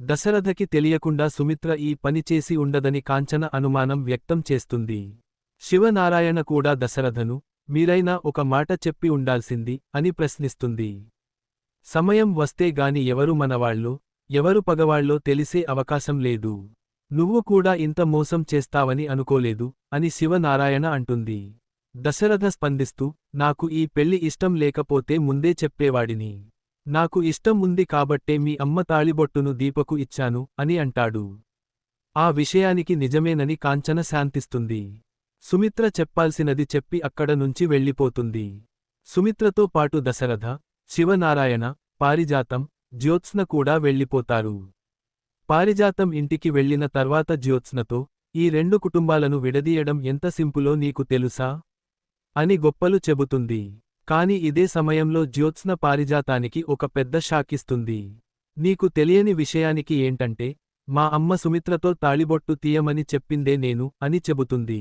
దశరథకి తెలియకుండా సుమిత్ర ఈ పని చేసి ఉండదని కాంచన అనుమానం వ్యక్తం చేస్తుంది. శివనారాయణ కూడా దశరథను మీరైనా ఒక మాట చెప్పి ఉండాల్సింది అని ప్రశ్నిస్తుంది. సమయం వస్తే గాని ఎవరు మనవాళ్ళో ఎవరు పగవాళ్ళో తెలిసే అవకాశం లేదు. నువ్వు కూడా ఇంత మోసం చేస్తావని అనుకోలేదు అని శివనారాయణ అంటుంది. దశరథ స్పందిస్తూ నాకు ఈ పెళ్ళి ఇష్టం లేకపోతే ముందే చెప్పేవాడిని. నాకు ఇష్టం ఉంది కాబట్టే మీ అమ్మ తాళిబొట్టును దీపకు ఇచ్చాను అని అంటాడు. ఆ విషయానికి నిజమేనని కాంచన శాంతిస్తుంది. సుమిత్ర చెప్పాల్సినది చెప్పి అక్కడ నుంచి వెళ్ళిపోతుంది. సుమిత్రతో పాటు దశరథ శివనారాయణ పారిజాతం జ్యోత్స్న కూడా వెళ్ళిపోతారు. పారిజాతం ఇంటికి వెళ్ళిన తర్వాత జ్యోత్స్నతో ఈ రెండు కుటుంబాలను విడదీయడం ఎంత సింపులో నీకు తెలుసా? అని గొప్పలు చెబుతుంది. కాని ఇదే సమయంలో జ్యోత్స్న పారిజాతానికి ఒక పెద్ద షాకిస్తుంది. నీకు తెలియని విషయానికి ఏంటంటే మా అమ్మ సుమిత్రతో తాళిబొట్టు తీయమని చెప్పిందే నేను అని చెబుతుంది.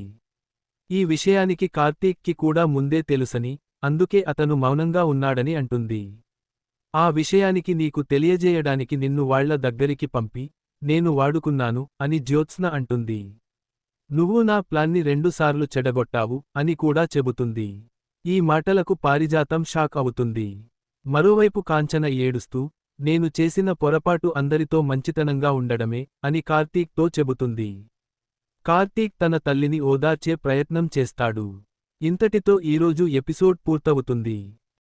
ఈ విషయానికి కార్తీక్కి కూడా ముందే తెలుసని అందుకే అతను మౌనంగా ఉన్నాడని అంటుంది. ఆ విషయానికి నీకు తెలియజేయడానికి నిన్ను వాళ్ళ దగ్గరికి పంపి నేను వాడుకున్నాను అని జ్యోత్స్న అంటుంది. నువ్వు నా ప్లాన్ని రెండుసార్లు చెడగొట్టావు అని కూడా చెబుతుంది. ఈ మాటలకు పారిజాతం షాక్ అవుతుంది. మరోవైపు కాంచన ఏడుస్తూ నేను చేసిన పొరపాటు అందరితో మంచితనంగా ఉండడమే అని కార్తీక్తో చెబుతుంది. కార్తీక్ తన తల్లిని ఓదార్చే ప్రయత్నం చేస్తాడు. ఇంతటితో ఈరోజు ఎపిసోడ్ పూర్తవుతుంది.